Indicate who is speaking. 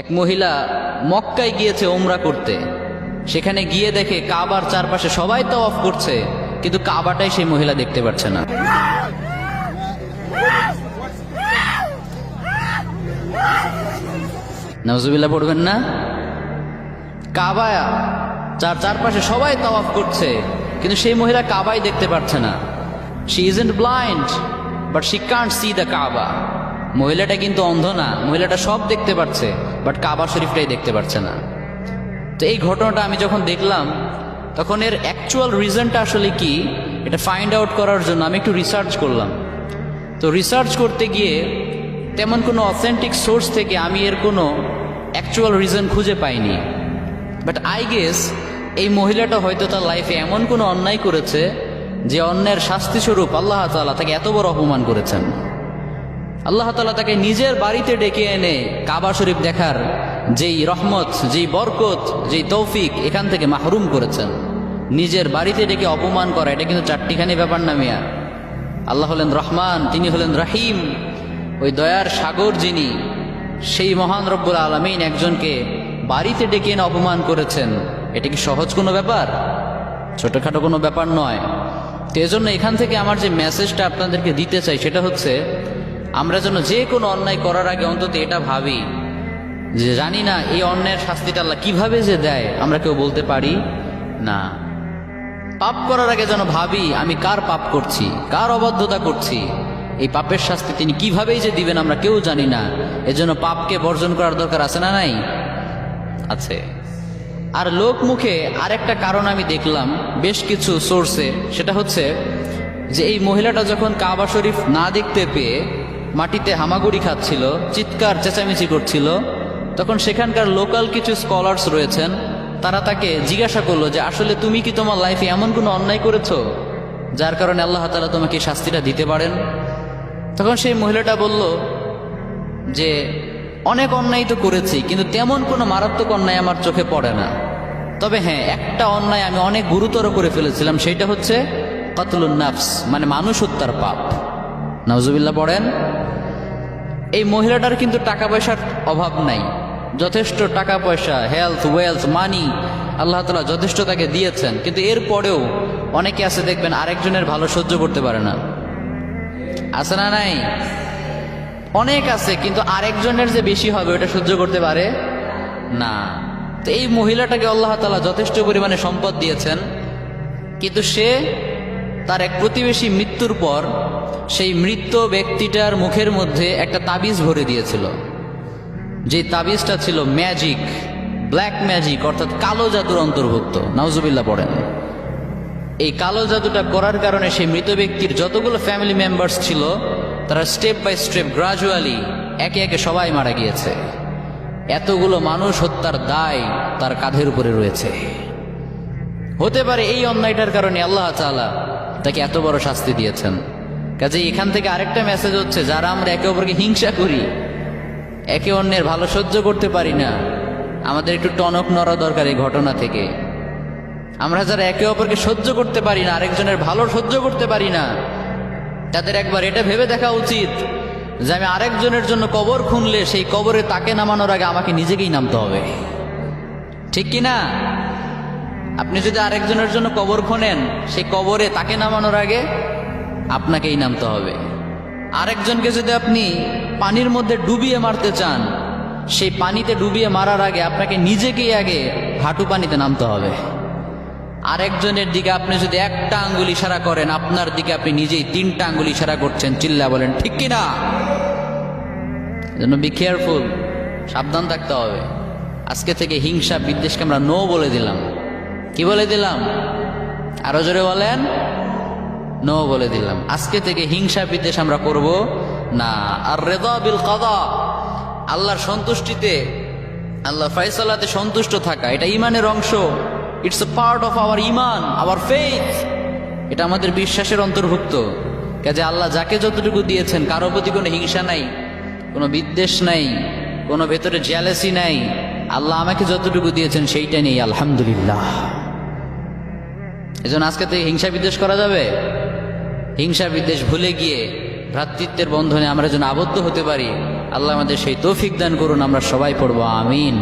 Speaker 1: এক মহিলা মক্কায় গিয়েছে ওমরা করতে। সেখানে গিয়ে দেখে কাবার চারপাশে সবাই তো অফ করছে, কিন্তু কাবাটাই সেই মহিলা দেখতে পাচ্ছে না। নজুবিল্লা পড়বেন না? কাবা চার চারপাশে সবাই তাওয়াফ করছে, কিন্তু সেই মহিলা কাবাই দেখতে পাচ্ছে না। She isn't blind but she can't see the Kaaba মহিলাটা কিন্তু অন্ধ না, মহিলাটা সব দেখতে পাচ্ছে বাট কাবা শরীফটাই দেখতে পাচ্ছে না। তো এই ঘটনাটা আমি যখন দেখলাম, তখন এর অ্যাকচুয়াল রিজনটা আসলে কি, এটা ফাইন্ড আউট করার জন্য আমি একটু রিসার্চ করলাম। তো রিসার্চ করতে গিয়ে তেমন কোনো অথেন্টিক সোর্স থেকে আমি এর কোনো অ্যাকচুয়াল রিজন খুঁজে পাইনি। বাট আই গেস এই মহিলাটা হয়তো তার লাইফে এমন কোনো অন্যায় করেছে, যে অন্যের শাস্তিস্বরূপ আল্লাহ তাআলা তাকে এত বড় অপমান করেছেন। আল্লাহ তালা তাকে নিজের বাড়িতে ডেকে এনে কাবা শরীফ দেখার যেই রহমত, যেই বরকত, যেই তৌফিক এখান থেকে মাহরুম করেছেন। নিজের বাড়িতে ডেকে অপমান করা, এটা কিন্তু চারটিখানি ব্যাপার না মিয়া। আল্লাহ হলেন রহমান, তিনি হলেন রাহিম। ওই দয়ার সাগর যিনি, সেই মহান রব্বুল আলমিন একজনকে বাড়িতে ডেকে এনে অপমান করেছেন। এটা কি সহজ কোনো ব্যাপার? ছোটখাটো কোনো ব্যাপার নয়। তো এজন্য এখান থেকে আমার যে মেসেজটা আপনাদেরকে দিতে চাই, সেটা হচ্ছে আমরা যেন যে কোনো অন্যায় করার আগে অন্তত এটা ভাবি যে জানি না এই অন্যায়ের শাস্তিটা আল্লাহ কীভাবে যে দেয়, আমরা কেউ বলতে পারি? না। পাপ করার আগে যেন ভাবি, আমি কার পাপ করছি, কার অবাধ্যতা করছি? এই পাপের শাস্তি তিনি কিভাবেই যে দিবেন আমরা কেউ জানি না। এজন্য পাপকে বর্জন করার দরকার আছে না নাই? আছে। আর লোক মুখে আরেকটা কারণ আমি দেখলাম বেশ কিছু সোর্সে সেটা হচ্ছে যে এই মহিলাটা যখন কাবা শরীফ না দেখতে পেয়ে মাটিতে হামাগুড়ি খাচ্ছিল, চিৎকার, চেঁচামেচি করছিল। তখন সেখানকার লোকাল কিছু স্কলার্স রয়েছেন, তারা তাকে জিজ্ঞাসা করল যে, আসলে তুমি কি তোমার লাইফে এমন কোনো অন্যায় করেছ, যার কারণে আল্লাহ তালা তোমাকে শাস্তিটা দিতে পারেন? তখন সেই মহিলাটা বলল যে, অনেক অন্যায় তো করেছি, কিন্তু তেমন কোনো মারাত্মক অন্যায় আমার চোখে পড়ে না। তবে হ্যাঁ একটা অন্যায় আমি অনেক গুরুতর করে ফেলেছিলাম সেইটা হচ্ছে কতলুন নাফস মানে মানুষ হত্যার পাপ। নজুবিল্লা পড়েন। এই মহিলাটার কিন্তু টাকা পয়সার অভাব নাই। যথেষ্ট টাকা পয়সা হেলথ ওয়েলথ মানি আল্লাহ তালা যথেষ্ট তাকে দিয়েছেন। কিন্তু এরপরেও অনেকে আছে দেখবেন আরেকজনের ভালো সহ্য করতে পারে না। আছে না নাই? অনেক আছে, কিন্তু আরেকজনের যে বেশি হবে ওটা সহ্য করতে পারে না। তো এই মহিলাটাকে আল্লাহ তালা যথেষ্ট পরিমাণে সম্পদ দিয়েছেন। কিন্তু সে তার এক প্রতিবেশী মৃত্যুর পর সেই মৃত ব্যক্তিটার মুখের মধ্যে একটা তাবিজ ভরে দিয়েছিল। যে তাবিজটা ছিল ম্যাজিক, ব্ল্যাক ম্যাজিক, অর্থাৎ কালো জাদুর অন্তর্ভুক্ত। নাউজুবিল্লাহ পড়েন। এই কালো জাদুটা করার কারণে সেই মৃত ব্যক্তির যতগুলো ফ্যামিলি মেম্বার্স ছিল, তারা স্টেপ বাই স্টেপ গ্রাজুয়ালি একে একে সবাই মারা গিয়েছে। এতগুলো মানুষ হত্যার দায় তার কাঁধের উপরে রয়েছে। হতে পারে এই অন্যায়টার কারণে আল্লাহ তাআলা তাকে এত বড় শাস্তি দিয়েছেন। কাজে এখান থেকে আরেকটা মেসেজ হচ্ছে, যারা আমরা একে অপরকে হিংসা করি, একে অন্যের ভালো সহ্য করতে পারি না, আমাদের একটু টনক নড়া দরকার এই ঘটনা থেকে। আমরা যারা একে অপরকে সহ্য করতে পারি না, আরেকজনের ভালো সহ্য করতে পারি না, তাদের একবার এটা ভেবে দেখা উচিত যে আমি আরেকজনের জন্য কবর খুনলে সেই কবরে তাকে নামানোর আগে আমাকে নিজেকেই নামতে হবে। ঠিক কি না? আপনি যদি আরেকজনের জন্য কবর খোনেন সেই কবরে তাকে নামানোর আগে আপনাকেই নামতে হবে। আরেকজনকে যদি আপনি পানির মধ্যে ডুবিয়ে মারতে চান, সেই পানিতে ডুবিয়ে মারার আগে আপনাকে নিজেকেই আগে হাঁটু পানিতে নামতে হবে। আরেকজনের দিকে আপনি যদি একটা আঙ্গুল ইশারা করেন, আপনার দিকে আপনি নিজেই তিনটা আঙ্গুল ইশারা করছেন, চিল্লা বলেন, ঠিক কি না? জন্য বি কেয়ারফুল সাবধান থাকতে হবে। আজকে থেকে হিংসা বিদ্বেষকে আমরা নো বলে দিলাম। কি বলে দিলাম? আরও জোরে বলেন? নো বলে দিলাম। আজকে থেকে হিংসা বিদ্বেষ আমরা করব না। আর রেদা বিল কাদা আল্লাহর সন্তুষ্টিতে আল্লাহ ফাইসালাতে সন্তুষ্ট থাকা, এটা ইমানের অংশ। It's a part of our iman our faith এটা আমাদের বিশ্বাসের অন্তর্ভুক্ত। কাজে আল্লাহ যাকে যতটুকু দিয়েছেন, কারও প্রতি কোনো হিংসা নাই, কোনো বিদ্বেষ নাই, কোনো ভেতরে জেলাসি নাই। আল্লাহ আমাকে যতটুকু দিয়েছেন, সেইটা নেই আলহামদুলিল্লাহ। এজন্য আজকে তো হিংসা বিদ্বেষ করা যাবে। হিংসা বিদ্বেষ ভুলে গিয়ে ভ্রাতৃত্বের বন্ধনে আমরা যেন আবদ্ধ হতে পারি, আল্লাহ আমাদের সেই তৌফিক দান করুন, আমরা সবাই পড়ব, আমিন।